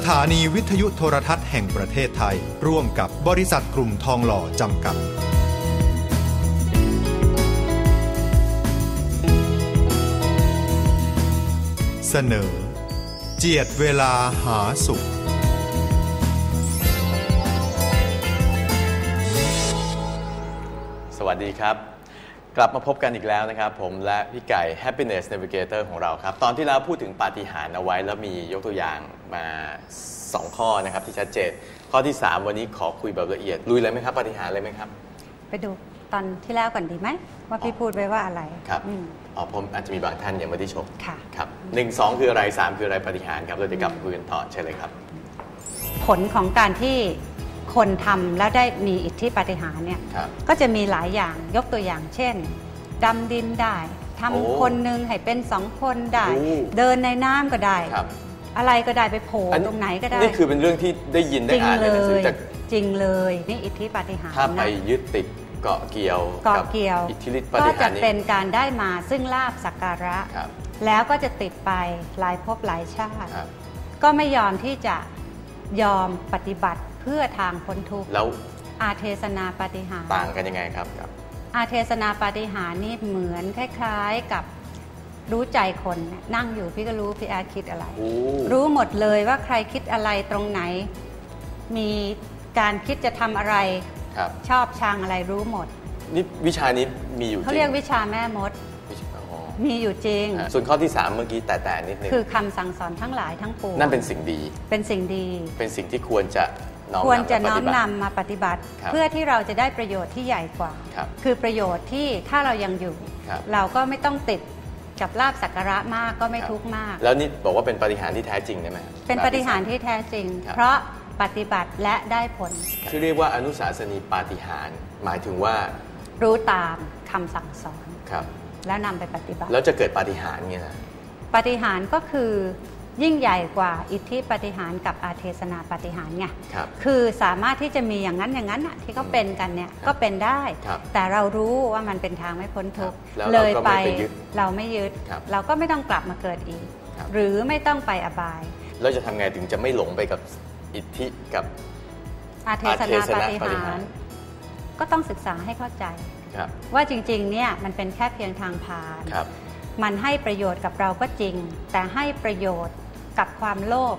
สถานีวิทยุโทรทัศน์แห่งประเทศไทย ร่วมกับบริษัทกลุ่มทองหล่อจำกัด เสนอ เจียดเวลาหาสุข สวัสดีครับ กลับมาพบกันอีกแล้วนะครับ ผมและพี่ไก่ Happiness Navigator ของเราครับ ตอนที่แล้วพูดถึงปาฏิหาริย์เอาไว้ แล้วมียกตัวอย่างมา 2 ข้อนะครับที่ชัดเจน ข้อที่ 3 วันนี้ขอคุยแบบละเอียดลุยเลยไหมครับปาฏิหาริย์เลยไหมครับ ไปดูตอนที่แล้วก่อนดีไหมว่าพี่พูดไว้ว่าอะไรครับอืมอ๋อผมอาจจะมีบางท่านยังไม่ได้ชมค่ะ ครับหนึ่งสองคืออะไรสามคืออะไรปาฏิหาริย์ครับเราจะกลับมาคุยกันต่อเชิญเลยครับ ผลของการที่ คนทำแล้วได้มีอิทธิปาฏิหาริย์เนี่ยครับก็จะมีหลายอย่างยกตัวอย่างเช่นดำดินได้ทำโอ้คนหนึ่งให้เป็นสองคนได้โอ้เดินในน้ำก็ได้ครับอะไรก็ได้ไปโผล่ตรงไหนก็ได้ นี่คือเป็นเรื่องที่ได้ยินจได้ริงอ่านในเลหนังสือยจากจริงเลยนี่อิทธิปาฏิหาริย์ถ้าไปนะยึดติดเกาะเกี่ยวเกาะกับเกี่ยวอิทธิฤทธิปาก็ฏิหาจะริย์นี้เป็นการได้มาซึ่งลาบสักการะครับแล้วก็จะติดไปหลายภพหลายชาติครับก็ไม่ยอมที่จะยอมปฏิบัติ เพื่อทางพ้นทุกข์แล้วอาเทศนาปาฏิหาริต่างย์กันยังไงครับครับอาเทศนาปาฏิหาริย์นี่เหมือนคล้าย ๆกับรู้ใจคนน่ะนั่งอยู่พี่ก็รู้พี่แอดคิดอะไรโอ้รู้หมดเลยว่าใครคิดอะไรตรงไหน มีการคิดจะทำอะไรครับชอบชังอะไรรู้หมด นี่วิชานี้มีอยู่จริงเขาเรียกวิชาแม่มดวิชาอ๋อมีอยู่จริงอ่าส่วนข้อที่ 3 เมื่อกี้แต่แต่นิดนึงคือคำสั่งสอนทั้งหลายทั้งปวงนั่นเป็นสิ่งดี เป็นสิ่งดี เป็นสิ่งที่ควรจะ น้อมควรจะนำน้อมาปมฏิบัตินำมาปฏิบัติครับเพื่อที่เราจะได้ประโยชน์ที่ใหญ่กว่าครับคือประโยชน์ที่ถ้าเรายังอยู่ครับเราก็ไม่ต้องติดกับลาบสักการะมากก็ไม่ครับทุกข์มาก แล้วนี่บอกว่าเป็นปาฏิหาริย์ที่แท้จริงได้ไหมเป็นปฏิหารย์ที่แท้จริงครับเพราะปฏิบัติและได้ผลคือเรียกว่าอนุสาสนีปาฏิหาริย์หมายถึงว่า รู้ตามคำสั่งสอนครับ แล้วนำไปปฏิบัติ แล้วจะเกิดปาฏิหาริย์เนี่ยนะปฏิหารย์ก็คือ ยิ่งใหญ่กว่าอิทธิปฏิหารย์กับอาเทศนาปฏิหารย์ไงครับ คือสามารถที่จะมีอย่างนั้นอย่างนั้นน่ะที่เขาเป็นกันเนี่ยครับก็เป็นได้ครับแต่เรารู้ว่ามันเป็นทางไม่พ้นทุกข์ครับแล้วเลเรายก็ไปไม่ไปยึดเราไม่ยึดครับเราก็ไม่ต้องกลับมาเกิดอีกครับหรือไม่ต้องไปอบาย เราจะทำไงถึงจะไม่หลงไปกับอิทธิกับอาเทศอาเทนาศปนาฏิปฏิหาหารรย์ก็ต้องศึกษาให้เข้าใจครับว่าจริงๆ เนี่ยมันเป็นแค่เพียงทางผ่านครับมันให้ประโยชน์กับเราก็จริง แต่ให้ประโยชน์ กับความโลภ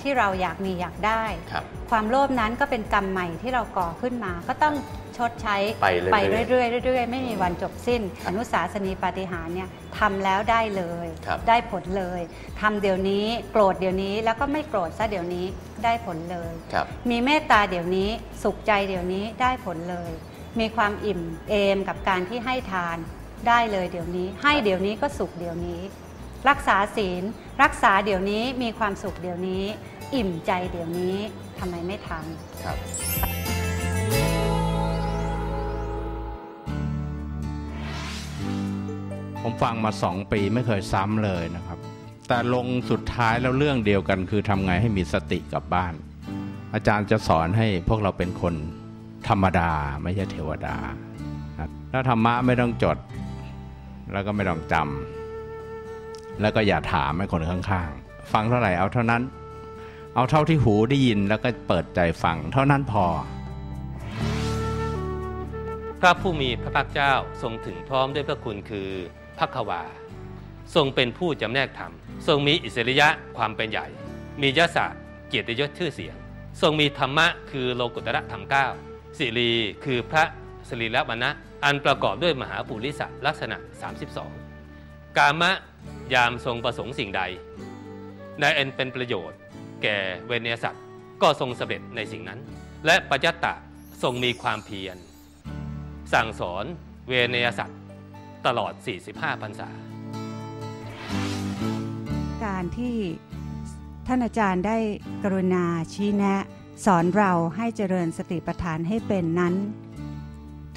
ที่เราอยากมีอยากได้ครับความโลภนั้นก็เป็นกรรมใหม่ที่เราก่อขึ้นมา ก็ต้องชดใช้ไปเรื่อยๆเรื่อยๆเรื่อยๆ ไม่มีวันจบสิ้นครับอนุสาสนีปาฏิหาริย์เนี่ยทำแล้วได้เลยครับได้ผลเลยทำเดี๋ยวนี้โกรธเดี๋ยวนี้แล้วก็ไม่โกรธซะเดี๋ยวนี้ได้ผลเลยครับมีเมตตาเดี๋ยวนี้สุขใจเดี๋ยวนี้ได้ผลเลย มีความอิ่มเอมกับการที่ให้ทานได้เลยเดี๋ยวนี้ ให้เดี๋ยวนี้ก็สุขเดี๋ยวนี้ รักษาศีล รักษาเดี๋ยวนี้มีความสุขเดี๋ยวนี้ อิ่มใจเดี๋ยวนี้ทำไมไม่ทำครับผมฟังมาสองปีไม่เคยซ้ำเลยนะครับ แต่ลงสุดท้ายแล้วเรื่องเดียวกัน คือทำไงให้มีสติกลับบ้าน อาจารย์จะสอนให้พวกเราเป็นคนธรรมดาไม่ใช่เทวดานะถ้าธรรมะไม่ต้องจด แล้วก็ไม่ต้องจำ แล้วก็อย่าถามให้คนข้างๆ ฟังเท่าไหร่เอาเท่านั้น เอาเท่าที่หูได้ยินแล้วก็เปิดใจฟังเท่านั้นพอ พระผู้มีพระภาคเจ้าทรงถึงพร้อมด้วยพระคุณคือพระควา ทรงเป็นผู้จำแนกธรรม ทรงมีอิสริยะความเป็นใหญ่ มียศเกียรติยศชื่อเสียง ทรงมีธรรมะคือโลกุตระธรรมเก้าสิรีคือพระสรีระวรรณะอันประกอบด้วยมหาปุริสลักษณะ 32 กามะ ยามทรงประสงค์สิ่งใดในอันเป็นประโยชน์ แก่เวเนยสัตว์ก็ทรงสำเร็จในสิ่งนั้น และปัจจตตะทรงมีความเพียร สั่งสอนเวเนยสัตว์ตลอด 45พรรษา การที่ท่านอาจารย์ได้กรุณาชี้แนะ สอนเราให้เจริญสติปัฏฐานให้เป็นนั้น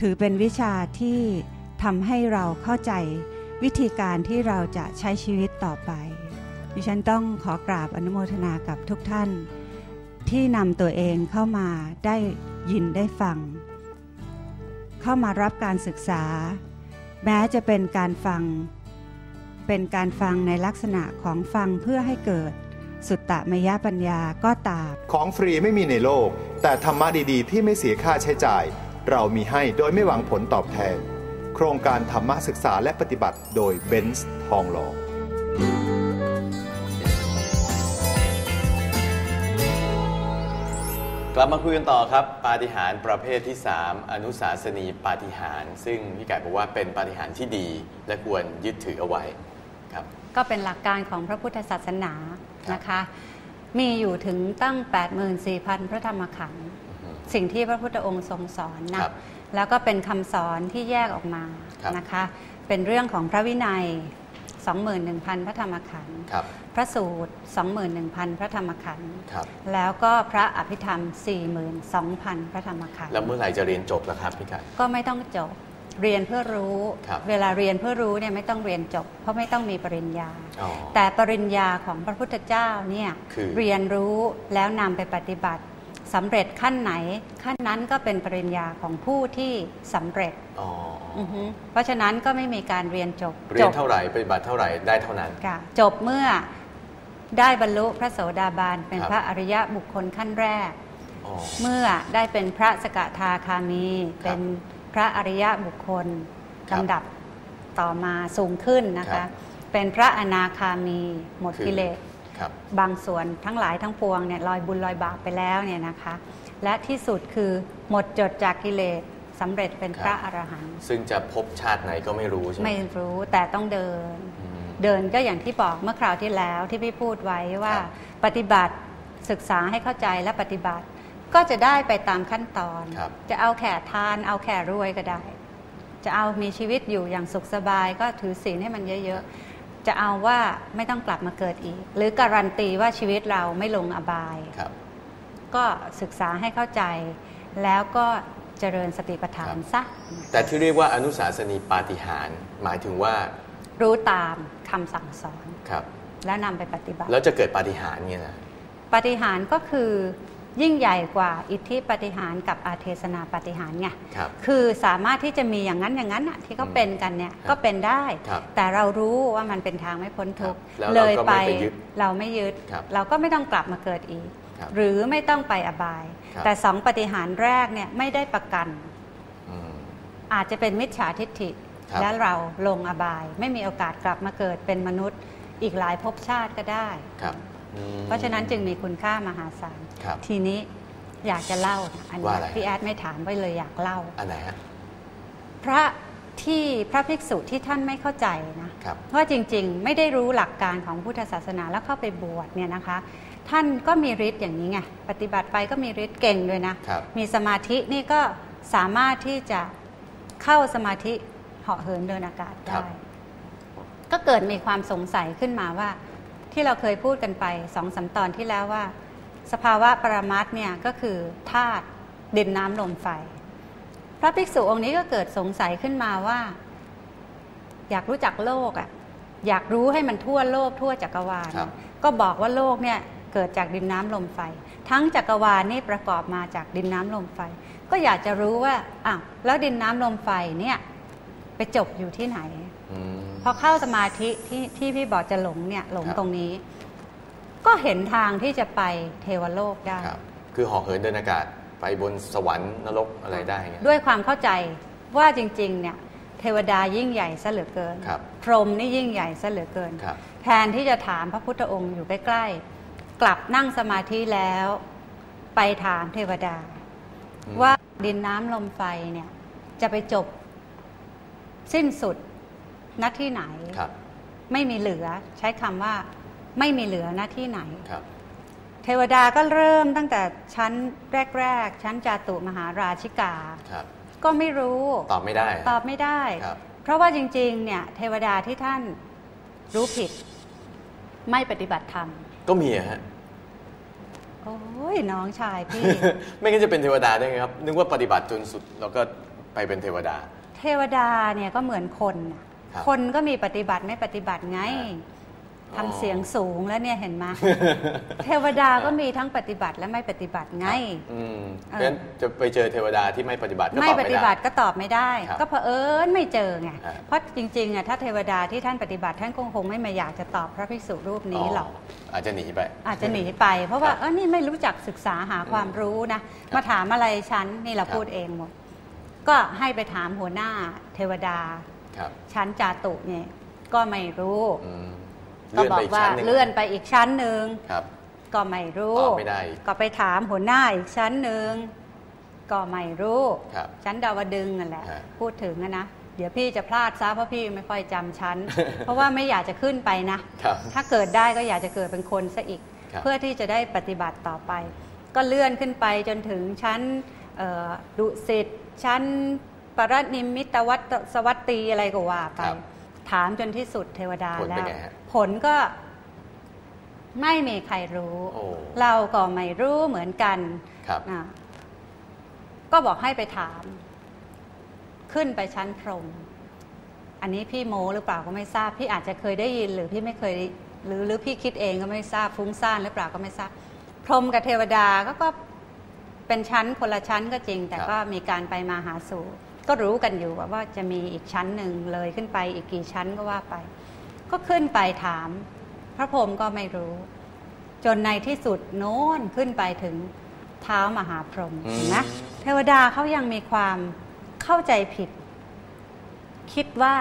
ถือเป็นวิชาที่ทำให้เราเข้าใจ วิธีการที่เราจะใช้ชีวิตต่อไป ดิฉันต้องขอกราบอนุโมทนากับทุกท่าน ที่นำตัวเองเข้ามาได้ยินได้ฟัง เข้ามารับการศึกษา แม้จะเป็นการฟัง เป็นการฟังในลักษณะของฟังเพื่อให้เกิดสุตตมยปัญญาก็ตาม ของฟรีไม่มีในโลก แต่ธรรมะดีๆ ที่ไม่เสียค่าใช้จ่าย เรามีให้โดยไม่หวังผลตอบแทน โครงการธรรมะศึกษาและปฏิบัติโดยเบนซ์ทองหล่อกลับมาคุยกันต่อครับ ปาฏิหาริย์ประเภทที่ 3 อนุสาสนีปาฏิหาริย์ซึ่งพี่ไก่บอกว่าเป็นปาฏิหาริย์ที่ดี และควรยึดถือเอาไว้ครับ ก็เป็นหลักการของพระพุทธศาสนาครับนะคะ มีอยู่ถึงตั้ง 84,000 พระธรรมขันธ์อืมสิ่งที่พระพุทธองค์ทรงสอนนะครับ แล้วก็เป็นคำสอนที่แยกออกมาครับนะคะ เป็นเรื่องของพระวินัย 21,000 พระธรรมขันธ์ครับพระสูตร 21,000 พระธรรมขันธ์ครับแล้วก็พระอภิธรรม 42,000 พระธรรมขันธ์แล้วเมื่อไหร่จะเรียนจบล่ะครับพี่ไก่ก็ไม่ต้องจบเรียนเพื่อรู้ครับเวลาเรียนเพื่อรู้เนี่ยไม่ต้องเรียนจบ เพราะไม่ต้องมีปริญญาอ๋อแต่ปริญญาของพระพุทธเจ้าเนี่ยคือเรียนรู้แล้วนำไปปฏิบัติ สำเร็จขั้นไหน ขั้นนั้นก็เป็นปริญญาของผู้ที่สำเร็จอ๋อออฮึเพราะฉะนั้นก็ไม่มีการเรียนจบเรียนเท่าไหร่ปฏิบัติเท่าไหร่ได้เท่านั้นค่ะจบเมื่อได้บรรลุพระโสดาบันเป็นครับพระอริยะบุคคลขั้นแรกอ๋อเมื่อได้เป็นพระสกทาคามี เป็นพระอริยะบุคคลครับลำดับต่อมาสูงขึ้นนะครัคะบเป็นพระอนาคามีหมดคือกิเลสครั บบางส่วนทั้งหลายทั้งปวงเนี่ยลอยบุญลอยบาปไปแล้วเนี่ยนะคะ และที่สุดคือหมดจดจากกิเลสสำเร็จเป็นครับพระอรหันต์ซึ่งจะพบชาติไหนก็ไม่รู้ใช่ไหมไม่รู้แต่ต้องเดินอืมเดินก็อย่างที่บอกเมื่อคราวที่แล้วที่พี่พูดไว้ว่าครับปฏิบัติศึกษาให้เข้าใจและปฏิบัติ ก็จะได้ไปตามขั้นตอนครับจะเอาแข่ทาน เอาแข่รวยก็ได้ จะเอามีชีวิตอยู่อย่างสุขสบายก็ถือศีลให้มันเยอะๆ จะเอาว่าไม่ต้องกลับมาเกิดอีก หรือการันตีว่าชีวิตเราไม่ลงอบายครับ ก็ศึกษาให้เข้าใจ แล้วก็เจริญสติปัฏฐานครับซะแต่ที่เรียกว่าอนุสาสนีปาฏิหาริย์หมายถึงว่า รู้ตามคำสั่งสอนครับ แล้วนำไปปฏิบัติ แล้วจะเกิดปาฏิหาริย์เนี่ยนะปาฏิหารย์ก็คือ ยิ่งใหญ่กว่าอิทธิปาฏิหารย์กับอาเทศนาปาฏิหารย์ไงครับคือสามารถที่จะมีอย่างนั้นอย่างนั้นน่ะที่เขาเป็นกันเนี่ยครับก็เป็นได้ครับแต่เรารู้ว่ามันเป็นทางไม่พ้นทุกข์ครับแล้วเลยเราก็ไปไม่ไปยึดเราไม่ยึดครับเราก็ไม่ต้องกลับมาเกิดอีกครับหรือไม่ต้องไปอบายครับแต่สองปาฏิหารย์แรกเนี่ยไม่ได้ประกันอืมอาจจะเป็นมิจฉาทิฏฐิครับและเราลงอบาย ไม่มีโอกาสกลับมาเกิดเป็นมนุษย์อีกหลายภพชาติก็ได้ครับอืม เพราะฉะนั้นจึงมีคุณค่ามหาศาลครับทีนี้อยากจะเล่านะอันว่านี้อะไรพี่แอดไม่ถามไปเลยอยากเล่าอันไหนฮะพระที่พระภิกษุที่ท่านไม่เข้าใจนะครับว่าจริงๆ ไม่ได้รู้หลักการของพุทธศาสนาแล้วเข้าไปบวชเนี่ยนะคะ ท่านก็มีฤทธิ์อย่างนี้ไงปฏิบัติไปก็มีฤทธิ์เก่งด้วยนะครับมีสมาธินี่ก็สามารถที่จะเข้าสมาธิเหาะเหินเดินอากาศครัได้บก็เกิดมีความสงสัยขึ้นมาว่า ที่เราเคยพูดกันไปสองสามตอนที่แล้วว่า สภาวะปรมัตถ์เนี่ยก็คือธาตุดินน้ำลมไฟ พระภิกษุองค์นี้ก็เกิดสงสัยขึ้นมาว่า อยากรู้จักโลกอะ่ะอยากรู้ให้มันทั่วโลกทั่วจักรวาลครับก็บอกว่าโลกเนี่ยเกิดจากดินน้ำลมไฟ ทั้งจักรวาลนี่ประกอบมาจากดินน้ำลมไฟ ก็อยากจะรู้ว่าอ้าวแล้วดินน้ำลมไฟเนี่ย ไปจบอยู่ที่ไหน อืม พอเข้าสมาธิที่ที่พี่บอกจะหลงเนี่ยหลงครับ ตรงนี้ ก็เห็นทางที่จะไปเทวโลกได้ ครับ คือเหอเหินเดินอากาศไปบนสวรรค์นรกอะไรได้ไงด้วยความเข้าใจว่าจริง ๆ เนี่ย เทวดายิ่งใหญ่ซะเหลือเกิน ครับ พรหมนี่ยิ่งใหญ่ซะเหลือเกิน ครับ แทนที่จะถามพระพุทธองค์อยู่ใกล้ๆ กลับนั่งสมาธิแล้ว ไปถามเทวดา อืม ว่าดินน้ำลมไฟเนี่ย จะไปจบ สิ้นสุดณที่ไหนครับ ไม่มีเหลือใช้คำว่าไม่มีเหลือหน้าที่ไหนครับ เทวดาก็เริ่มตั้งแต่ชั้นแรก ๆ ชั้นจาตุมหาราชิกาครับ ก็ไม่รู้ตอบไม่ได้ตอบไม่ได้ครับเพราะว่าจริงๆเนี่ยเทวดาที่ท่านรู้ผิด ไม่ปฏิบัติธรรม ก็มีอะฮะโอ้ยน้องชายพี่ ไม่งั้นจะเป็นเทวดาได้ไงครับ นึกว่าปฏิบัติจนสุดแล้วก็ไปเป็นเทวดา เทวดาเนี่ยก็เหมือนคนน่ะครับคนก็มีปฏิบัติไม่ปฏิบัติไงครับทำเสียงสูงแล้วเนี่ยเห็นไหมเทวดาก็มีทั้งปฏิบัติและไม่ปฏิบัติไง อืมเอองั้นจะไปเจอเทวดาที่ไม่ปฏิบัติก็ไม่ตอบปไม่ฏิได้ บัติก็ตอบไม่ได้ ครับก็เผอิญไม่เจอไงอ่าเพราะจริงๆอะถ้าเทวดาที่ท่านปฏิบัติท่านคงคงไม่มาอยากจะตอบพระภิกษุรูปนี้หรอก อาจจะหนีไป อาจจะหนีไป เพราะว่าครับเออนี่ไม่รู้จักศึกษาหาความรู้นะครับมาถามอะไรฉันนี่เราครับ พูดเองหมด ก็ให้ไปถามหัวหน้าเทวดาครับชั้นจาตุเนี่ยก็ไม่รู้อืมก็เลื่อนบอไปกอีกว่าชั้นหนึ่งเลื่อนไปอีกชั้นหนึ่งครับ ก็ไม่รู้ตอบไม่ได้อีกก็ไปถามหัวหน้าอีกชั้นหนึ่งก็ไม่รู้ครับชั้นดาวดึงส์นั่นแหละ ฮะ พูดถึงอะนะ เดี๋ยวพี่จะพลาดซะเพราะพี่ไม่ค่อยจำชั้น เพราะว่าไม่อยากจะขึ้นไปนะ ครับ ถ้าเกิดได้ก็อยากจะเกิดเป็นคนซะอีก ครับ เพื่อที่จะได้ปฏิบัติต่อไป ก็เลื่อนขึ้นไปจนถึงชั้นเอ่อดุสิต ชั้นปรนิมมิตวัตสวัตตีอะไรก็ว่าไป ครับถามจนที่สุดเทวดาผลแล้เป็นวไงฮะผลก็ไม่มีใครรู้ โอ้ เราก็ไม่รู้เหมือนกันครับ นะก็บอกให้ไปถาม ขึ้นไปชั้นพรหมอันนี้พี่โมหรือเปล่าก็ไม่ทราบ พี่อาจจะเคยได้ยินหรือพี่ไม่เคยได้หรือหรือพี่คิดเองก็ไม่ทราบฟุ้งซ่านหรือเปล่าก็ไม่ทราบ พรหมกับเทวดาก็ก็ เป็นชั้นคนละชั้นก็จริง แต่ครับก็มีการไปมาหาสู่ ก็รู้กันอยู่ว่าว่าจะมีอีกชั้นหนึ่งเลยขึ้นไปอีกกี่ชั้นก็ว่าไป ก็ขึ้นไปถาม พระพรหมก็ไม่รู้ จนในที่สุดโน้นขึ้นไปถึงเท้ามหาพรหมอืมเห็นไหมเทวดาเขายังมีความเข้าใจผิด คิดว่า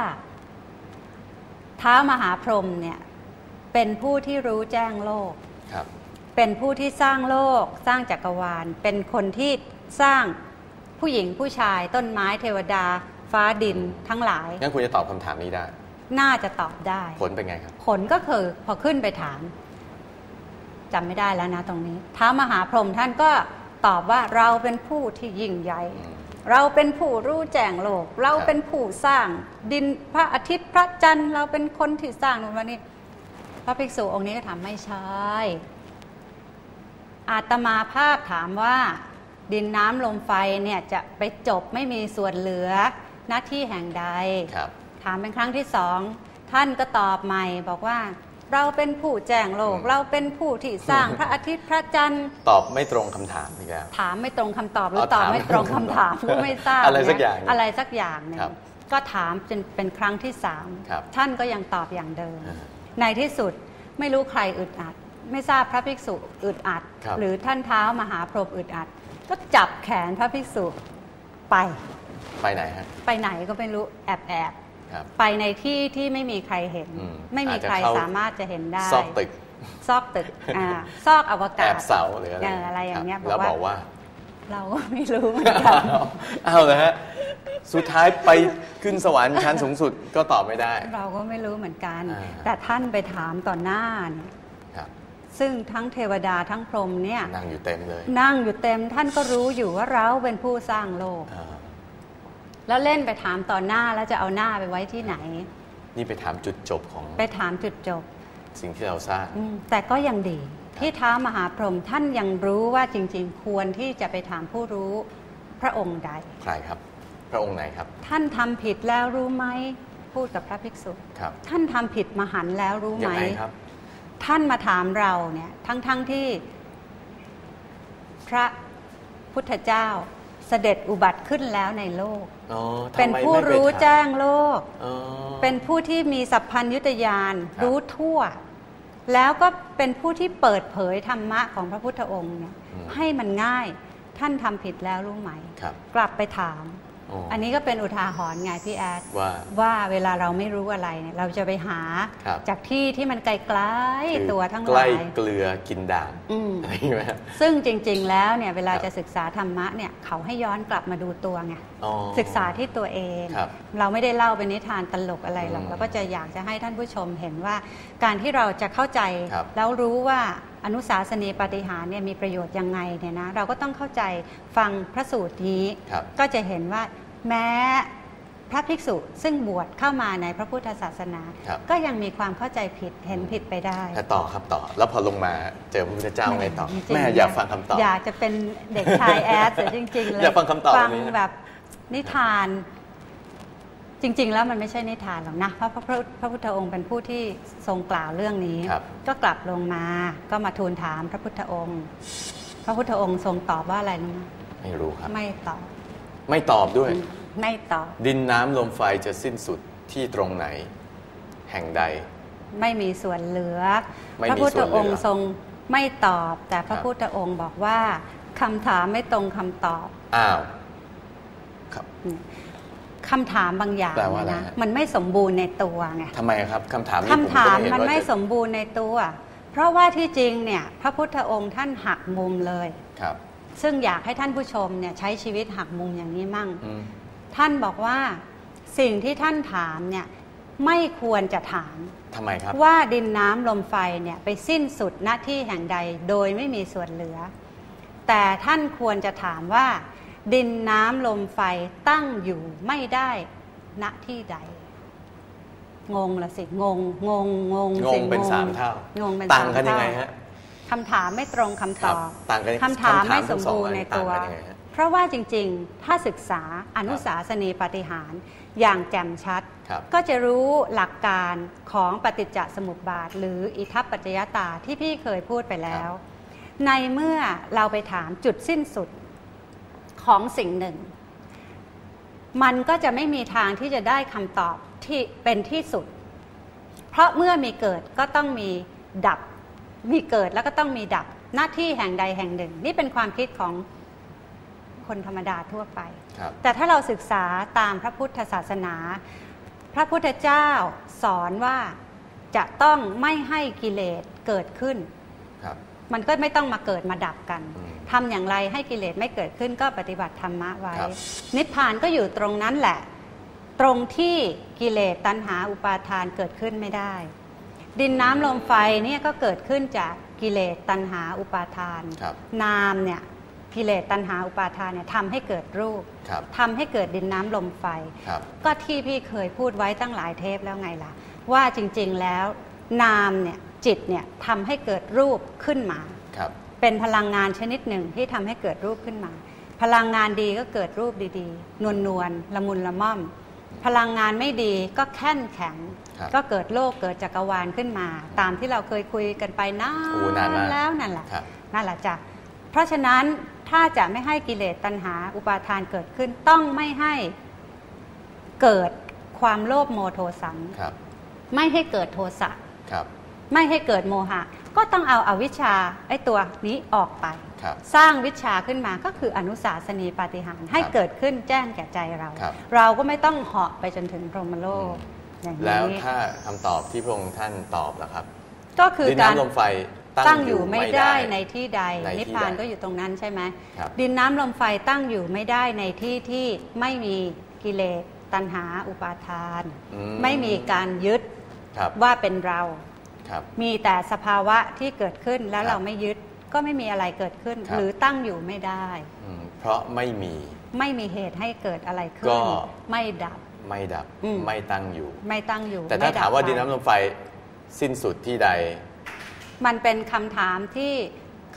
เท้ามหาพรหมเนี่ยเป็นผู้ที่รู้แจ้งโลกครับ เป็นผู้ที่สร้างโลก สร้างจักรวาล เป็นคนที่สร้างผู้หญิงผู้ชายต้นไม้เทวดา ฟ้าดินทั้งหลายงั้นคุณจะตอบคำถามนี้ได้ น่าจะตอบได้ผลเป็นไงครับ ผลก็คือพอขึ้นไปถามจำไม่ได้แล้วนะตรงนี้ท้าวมหาพรหมท่านก็ตอบว่าเราเป็นผู้ที่ยิ่งใหญ่อืมเราเป็นผู้รู้แจ้งโลก เราครับเป็นผู้สร้างดินพระอาทิตย์พระจันทร์ เราเป็นคนที่สร้างนู่นวันนี้ พระภิกษุองค์นี้ก็ถามไม่ใช่ อาตมาภาพถามว่า ดินน้ำลมไฟเนี่ยจะไปจบไม่มีส่วนเหลือหน้าที่แห่งใดครับถามเป็นครั้งที่สอง ท่านก็ตอบใหม่บอกว่า เราเป็นผู้แจ้งโลกอืมเราเป็นผู้ที่สร้างพระอาทิตย์พระจันทร์ ตอบไม่ตรงคำถามอีกแล้วถามไม่ตรงคำตอบหรือเอาตอบถามไม่ตรงคำถามก็ไม่ทราบอะไรสักนอย่างหนึ่งอะไรสักอย่างหนึ่งครับก็ถามจนเป็นครั้งที่สามครับท่านก็ยังตอบอย่างเดิมอ่าในที่สุดไม่รู้ใครอึดอัด ไม่ทราบพระภิกษุอึดอัด ครับหรือท่านเท้ามหาพรหมอึดอัด ก็จับแขนพระภิกษุไป ไปไหนฮะไปไหนก็ไม่รู้แอบแอบครับไปในที่ที่ไม่มีใครเห็น อืมไม่มีอาจจะใครเข้า สามารถจะเห็นได้ ซอกตึกซอกตึกอ่าซอกอวแอกาศ บเสาหรืออะไรเอออะไรอย่างเงี้ยครับแล้วบอกว่าเราก็ไม่รู้เหมือนกัน เอาเลยฮะสุดท้ายไปขึ้นสวรรค์ชั้นสูงสุดก็ตอบไม่ได้ เราก็ไม่รู้เหมือนกัน อ่าแต่ท่านไปถามต่อหน้าเนี่ยครับ ซึ่งทั้งเทวดาทั้งพรหมเนี่ยนั่งอยู่เต็มเลย นั่งอยู่เต็มท่านก็รู้อยู่ว่าเราเป็นผู้สร้างโลกอ่าแล้วเล่นไปถามต่อหน้าแล้วจะเอาหน้าไปไว้ที่ไหน นี่ไปถามจุดจบของ ไปถามจุดจบ สิ่งที่เราสร้างอืมแต่ก็ยังดี ที่ท้ามหาพรหมท่านยังรู้ว่าจริง ๆ ควรที่จะไปถามผู้รู้พระองค์ใดใครครับ พระองค์ไหนครับ ท่านทำผิดแล้วรู้ไหมพูดกับพระภิกษุครับ ท่านทำผิดมหันต์แล้วรู้ยัไหมงไงครับ ท่านมาถามเราเนี่ยทั้งๆทที่พระพุทธเจ้าเสด็จอุบัติขึ้นแล้วในโลกอ๋อทำไมเป็นผู้ไม่ไรู้ถามแจ้งโลกอ๋อเป็นผู้ที่มีสัพพัญยุตยานครับรู้ทั่ว แล้วก็เป็นผู้ที่เปิดเผยธรรมะของพระพุทธองค์เนี่ยอืมให้มันง่ายท่านทำผิดแล้วรู้ไหมครับกลับไปถาม อ๋ออัอันนี้ก็เป็นอุทาหรณ์ไงพี่แอดว่าว่าเวลาเราไม่รู้อะไรเนี่ยเราจะไปหาครับจากที่ที่มันไกลคือๆตัวทั้งหใกล้ลายเกลือกินด่างอืมอะไรอย่างเงี้ยซึ่งจริง ๆ แล้วเนี่ยเวลาครับจะศึกษาธรรมะเนี่ยเขาให้ย้อนกลับมาดูตัวไงอ๋อศึกษาที่ตัวเองครับเราไม่ได้เล่าเป็นนิทานตลกอะไรหรอกอืมเราก็จะอยากจะให้ท่านผู้ชมเห็นว่า การที่เราจะเข้าใจครับแล้วรู้ว่า อนุสาสนีปาฏิหารย์เนี่ยมีประโยชน์ยังไงเนี่ยนะเราก็ต้องเข้าใจฟังพระสูตรนี้ครับก็จะเห็นว่าแม้พระภิกษุซึ่งบวชเข้ามาในพระพุทธศาสนาครับก็ยังมีความเข้าใจผิดเห็นผิดไปได้แต่ต่อครับต่อ แล้วพอลงมาเจอพระพุทธเจ้าไงต่อจริงๆแม่อยากฟังคำตอบ อยากจะเป็นเด็กชายแอดแต่จริง ๆ เลยอยากฟังคำตอบฟังอันนี้แบบนิทาน จริง ๆ แล้วมันไม่ใช่นิทานหรอกนะเพราะพระพระพระพุทธองค์เป็นผู้ที่ทรงกล่าวเรื่องนี้ครับก็กลับลงมาก็มาทูลถามพระพุทธองค์ พระพุทธองค์ทรงตอบว่าอะไรรู้ไหมไม่รู้ครับ ไม่ตอบ ไม่ตอบด้วย ไม่ตอบ ดินน้ำลมไฟจะสิ้นสุดที่ตรงไหน แห่งใด ไม่มีส่วนเหลือไม่มีพระพุทธองค์ส่วนเหลือทรงไม่ตอบ แต่พระครับพุทธองค์บอกว่าคำถามไม่ตรงคำตอบ อ้าว ครับ คำถามบางอย่างแปลว่าอะไรนะฮะ มันไม่สมบูรณ์ในตัวไงทำไมครับคำถามนี้คำถามผก็มันเห็ไม่ว่าจะสมบูรณ์ในตัว เพราะว่าที่จริงเนี่ยพระพุทธองค์ท่านหักมุมเลย ครับซึ่งอยากให้ท่านผู้ชมเนี่ยใช้ชีวิตหักมุมอย่างนี้มั่ง อืมท่านบอกว่าสิ่งที่ท่านถามเนี่ยไม่ควรจะถาม ทำไมครับ ว่าดินน้ำลมไฟเนี่ยไปสิ้นสุดหน้าที่แห่งใดโดยไม่มีส่วนเหลือ แต่ท่านควรจะถามว่า ดินน้ำลมไฟตั้งอยู่ไม่ได้ณที่ใด งงละสิ งง งง งงงสิงเป็นสามเท่างงเป็นต่างสมกันยังไงเท่าฮะคำถามไม่ตรงคำตอบครับต่างกันคำถามไม่สมบูรณ์ในคำถามทั้งสองตัวอันต่างกันยังไงฮะเพราะว่าจริงๆ ถ้าศึกษาอนุสาสนีปาฏิหารย์อย่างแจ่มชัดครับก็จะรู้หลักการของปฏิจจสมุปบาท หรืออิทัปปัจจยตาที่พี่เคยพูดไปแล้ว ในเมื่อเราไปถามจุดสิ้นสุด ของสิ่งหนึ่ง มันก็จะไม่มีทางที่จะได้คำตอบที่เป็นที่สุด เพราะเมื่อมีเกิดก็ต้องมีดับ มีเกิดแล้วก็ต้องมีดับหน้าที่แห่งใดแห่งหนึ่ง นี่เป็นความคิดของคนธรรมดาทั่วไปครับแต่ถ้าเราศึกษาตามพระพุทธศาสนา พระพุทธเจ้าสอนว่าจะต้องไม่ให้กิเลสเกิดขึ้นครับ มันก็ไม่ต้องมาเกิดมาดับกันอืมทำอย่างไรให้กิเลสไม่เกิดขึ้นก็ปฏิบัติธรรมะไว้ครับนิพพานก็อยู่ตรงนั้นแหละ ตรงที่กิเลสตัณหาอุปาทานเกิดขึ้นไม่ได้ ดินน้ำลมไฟเนี่ยก็เกิดขึ้นจากกิเลสตัณหาอุปาทานครับนามเนี่ยกิเลสตัณหาอุปาทานเนี่ยทำให้เกิดรูปครับทำให้เกิดดินน้ำลมไฟครับก็ที่พี่เคยพูดไว้ตั้งหลายเทปแล้วไงล่ะ ว่าจริงๆแล้วนามเนี่ย จิตเนี่ยทำให้เกิดรูปขึ้นมา ครับ เป็นพลังงานชนิดหนึ่งที่ทำให้เกิดรูปขึ้นมา พลังงานดีก็เกิดรูปดีๆ นวลนวลๆละมุนละม่อม พลังงานไม่ดีก็แค่นแข็ง ครับก็เกิดโลกเกิดจักรวาลขึ้นมา ตามที่เราเคยคุยกันไปนาโอ้นานมาก แล้วนั่นแหละ ครับ นั่นแหละจ้ะ เพราะฉะนั้นถ้าจะไม่ให้กิเลสตัณหาอุปาทานเกิดขึ้นต้องไม่ให้เกิดความโลภโมโทสังครับ ไม่ให้เกิดโทสะ ครับ ไม่ให้เกิดโมหะ ก็ต้องเอาอาวิชชาไอ้ตัวนี้ออกไปครับสร้างวิชาขึ้นมาก็คืออนุสาสนีปาฏิหาริย์ให้เกิดขึ้นแจ้งแก่ใจเราครับเราก็ไม่ต้องเหาะไปจนถึงพรหมโลกอย่างแล้วนี้ถ้าคำตอบที่พระองค์ท่านตอบล่ะครับ ก็คือดินการน้ำลมไฟตั้งอยู่ไม่ได้ในที่ใดในที่นิพพานใดก็อยู่ตรงนั้นใช่ไหมครับดินน้ำลมไฟตั้งอยู่ไม่ได้ในที่ที่ไม่มีกิเลสตัณหาอุปาทานอืไม่มีการยึดครับว่าเป็นเราครับ มีแต่สภาวะที่เกิดขึ้นแล้วครับเราไม่ยึดก็ไม่มีอะไรเกิดขึ้นครับหรือตั้งอยู่ไม่ได้อืมเพราะไม่มีไม่มีเหตุให้เกิดอะไรขึ้ก็นไม่ดับไม่ดับอืมไม่ตั้งอยู่ ไม่ตั้งอยู่ แต่ถ้าไดับถามว่าไปดินน้ำลมไฟสิ้นสุดที่ใด มันเป็นคำถามที่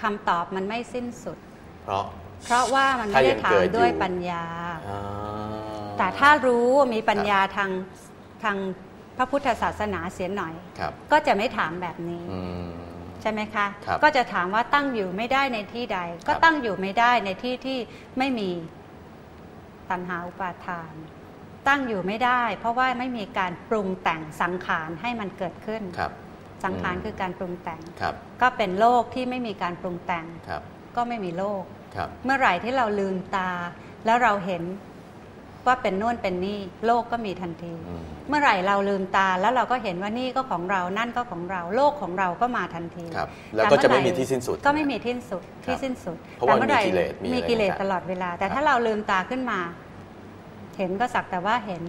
คำตอบมันไม่สิ้นสุด เพราะเพราะว่ามันถ้าไม่ยัได้งถาเกิมดอยู่ด้วยปัญญาอ่าแต่ถ้ารู้มีปัญญาทางทาง พระพุทธศาสนาเสียหน่อย ครับ ก็จะไม่ถามแบบนี้ อืม ใช่ไหมคะ ครับก็จะถามว่าตั้งอยู่ไม่ได้ในที่ใด ก็ครับตั้งอยู่ไม่ได้ในที่ที่ไม่มีตัณหาอุปาทาน ตั้งอยู่ไม่ได้ เพราะว่าไม่มีการปรุงแต่งสังขารให้มันเกิดขึ้น ครับ สังขารอืม คือการปรุงแต่ง ครับ ก็เป็นโลกที่ไม่มีการปรุงแต่ง ครับ ก็ไม่มีโลก ครับ เมื่อไหร่ที่เราลืมตา แล้วเราเห็น ว่าเป็นโน่นเป็นนี่โลกก็มีทันทีอืมเมื่อไหร่เราลืมตาแล้วเราก็เห็นว่านี่ก็ของเรานั่นก็ของเราโลกของเราก็มาทันทีครับแล้วก็ต่จะเอไม่ไหร่มีที่สิ้นสุด ก็ไม่มีที่สุดครับที่สิ้นสุดเพราะว่าแต่มื่อไหมีกิเลสมีอะไรมีกิเลสต่างๆตลอดเวลา แต่ครับถ้าเราลืมตาขึ้นมา เห็นก็สักแต่ว่าเห็น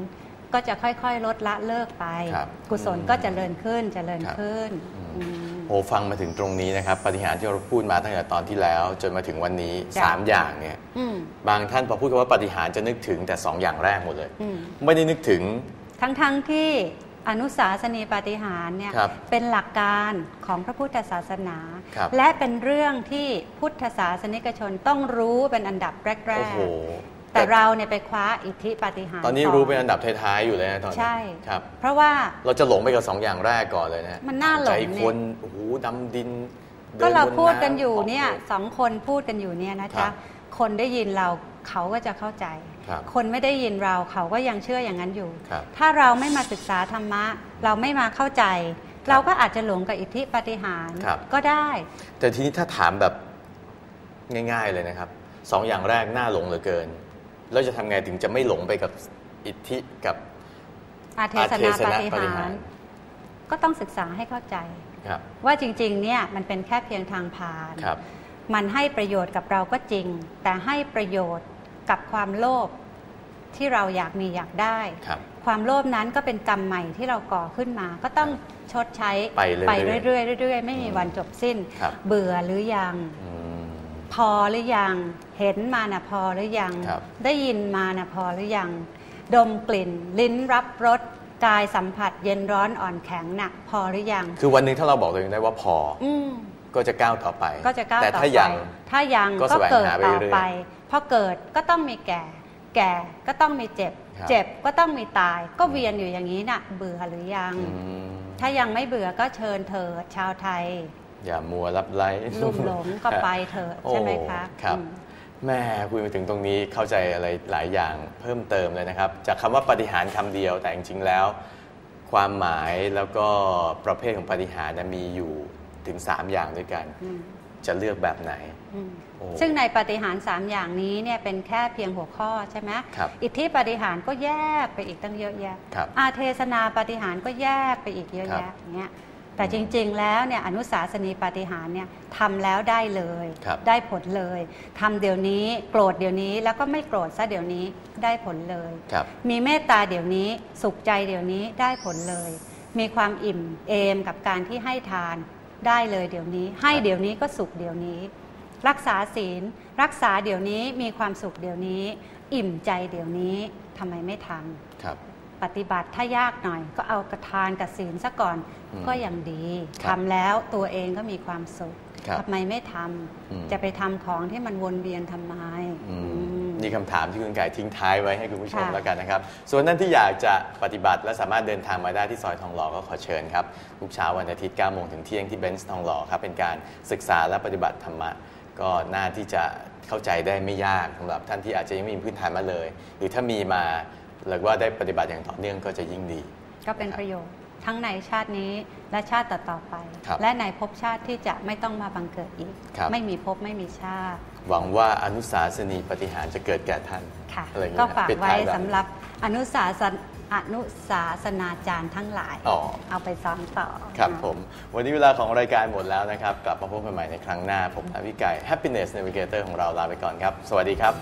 ก็จะค่อยๆ ลดละเลิกไปครับกุศลก็เจริญขึ้นเจริญครับขึ้นอืมอืม โอ้ฟังมาถึงตรงนี้นะครับปฏิหารย์ที่เราพูดมาตั้งแต่ตอนที่แล้ว จนมาถึงวันนี้จ้ะสามอย่างเนี่ยอืมบางท่านพอพูดคำว่าปฏิหารย์จะนึกถึงแต่สองอย่างแรกหมดเลยอืมไม่ได้นึกถึง ทั้งๆที่อนุสาสนีปาฏิหารย์เนี่ยครับเป็นหลักการของพระพุทธศาสนาครับและเป็นเรื่องที่พุทธศาสนิกชนต้องรู้เป็นอันดับแรโอ้กโหๆ แต่แต่เราเนี่ยไปคว้าอิทธิปาฏิหาริย์ตอนนี้ก่รู้เป็นอันดับท้ายๆอยู่เลยนะตอนนี้ใช่ครับเพราะว่าเราจะหลงไปกับสองอย่างแรกก่อนเลยนะมันน่าหลงใจเนี่ยคนโอ้โหดำดินก็เราดิบพูดกันำอยู่เนี่ยขงสองคนพูดกันอยู่เนี่ยนะครัจ๊ะบคนได้ยินเราเขาก็จะเข้าใจครับคนไม่ได้ยินเราเขาก็ยังเชื่ออย่างนั้นอยู่ครับถ้าเราไม่มาศึกษาธรรมะ เราไม่มาเข้าใจ เราก็อาจจะหลงกับอิทธิปาฏิหาริย์ครับก็ได้ แต่ทีนี้ถ้าถามแบบง่าย ๆเลยนะครับสองอย่างแรกน่าหลงเหลือเกิน แล้วจะทำไงถึงจะไม่หลงไปกับอิทธิกับอาเทอาศเทนาศปานาฏิปาฏิหาหาริริย์ย์ก็ต้องศึกษาให้เข้าใจครับว่าจริงๆเนี่ยมันเป็นแค่เพียงทางผ่านครับมันให้ประโยชน์กับเราก็จริง แต่ให้ประโยชน์กับความโลภที่เราอยากมีอยากได้ครับความโลภนั้นก็เป็นกรรมใหม่ที่เราก่อขึ้นมา ก็ต้องชดใช้ไปเรื่อยๆเรื่อยๆเรื่อยๆไม่มีวันจบสิ้นครับเบื่อหรือยังอืม พอหรือยัง เห็นมานะพอหรือยัง ครับ ได้ยินมานะพอหรือยัง ดมกลิ่น ลิ้นรับรสกายสัมผัส เย็นร้อนอ่อนแข็งหนักพอหรือยัง คือวันหนึ่งถ้าเราบอกตัวเองได้ว่าพออืม ก็จะก้าวต่อไป ก็จะก้าวแต่ต่อถ้าไปยัง ถ้ายังก็ก็แสวงเกิดหาไปต่อเรื่อยๆไป พอเกิดก็ต้องมีแก่ แก่ก็ต้องมีเจ็บ ครับ เจ็บก็ต้องมีตาย ก็เวียนอยู่อย่างนี้น่ะ เบื่อหรือยัง อืม ถ้ายังไม่เบื่อก็เชิญเถิดชาวไทย อย่ามัวรับไล่ลุ่มหลงก็ไปเถิดใช่ไหมคะโอ้ครับอืมแม่คุยมาถึงตรงนี้เข้าใจอะไรหลายอย่างเพิ่มเติมเลยนะครับ จากคำว่าปฏิหารย์คำเดียวแต่จริงๆแล้ว ความหมายแล้วก็ประเภทของปฏิหารย์เนี่ยมีอยู่ถึง 3 อย่างด้วยกันอืมจะเลือกแบบไหนอืมโอ้ซึ่งในปฏิหารย์สามอย่างนี้เนี่ยเป็นแค่เพียงหัวข้อใช่ไหมครับอิทธิปฏิหารย์ก็แยกไปอีกตั้งเยอะแยะครับอาเทศนาปฏิหารย์ก็แยกไปอีกเยอะครับแยะอย่างเงี้ย แต่จริงๆแล้วเนี่ยอนุสาสนีปฏิหารย์เนี่ยทำแล้วได้เลยครับได้ผลเลยทำเดี๋ยวนี้โกรธเดี๋ยวนี้แล้วก็ไม่โกรธซะเดี๋ยวนี้ได้ผลเลยครับมีเมตตาเดี๋ยวนี้สุขใจเดี๋ยวนี้ได้ผลเลย มีความอิ่มเอมกับการที่ให้ทานได้เลยเดี๋ยวนี้ ให้เดี๋ยวนี้ก็สุขเดี๋ยวนี้ รักษาศีลรักษาเดี๋ยวนี้มีความสุขเดี๋ยวนี้ อิ่มใจเดี๋ยวนี้ทำไมไม่ทำครับ ปฏิบัติถ้ายากหน่อย ก็เอากระทานกับศีลซะก่อนอืมก็ยังดีครับทำแล้วตัวเองก็มีความสุขครับทำไมไม่ทอืมำจะไปทำของที่มันวนเวียนทำไมอืมอืมนี่คำถามที่คุณไก่ทิ้งท้ายไว้ให้คุณผู้ชมค่ะแล้วกันนะครับ ส่วนนั้นที่อยากจะปฏิบัติและสามารถเดินทางมาได้ที่ซอยทองหล่อก็ขอเชิญครับทุกเช้าวันอาทิตย์9โมงถึงเที่ยงที่เบนซ์ทองหล่อครับเป็นการศึกษาและปฏิบัติธรรมะก็น่าที่จะเข้าใจได้ไม่ยากสำหรับท่านที่อาจจะยังไม่มีพื้นฐานมาเลย หรือถ้ามีมา หรือว่าได้ปฏิบัติอย่างต่อเนื่องก็จะยิ่งดี ก็เป็นประโยชน์ทั้งในชาตินี้และชาติต่อๆไปครับและในภพชาติที่จะไม่ต้องมาบังเกิดอีกครับไม่มีภพไม่มีชาติ หวังว่าอนุสาสนีปฏิหารย์จะเกิดแก่ท่านค่ะอะไรอย่างก็เงี้ยฝากปิดไว้ท้ายแบบสำหรับอนุสาสนอนุสาสนาจารย์ทั้งหลายอ๋อเอาไปสอนต่อ ครับนะผม วันนี้เวลาของรายการหมดแล้วนะครับ กลับมาพบกันใหม่ในครั้งหน้า ผมและพี่ไก่ Happiness Navigator ของเราลาไปก่อนครับ สวัสดีครับ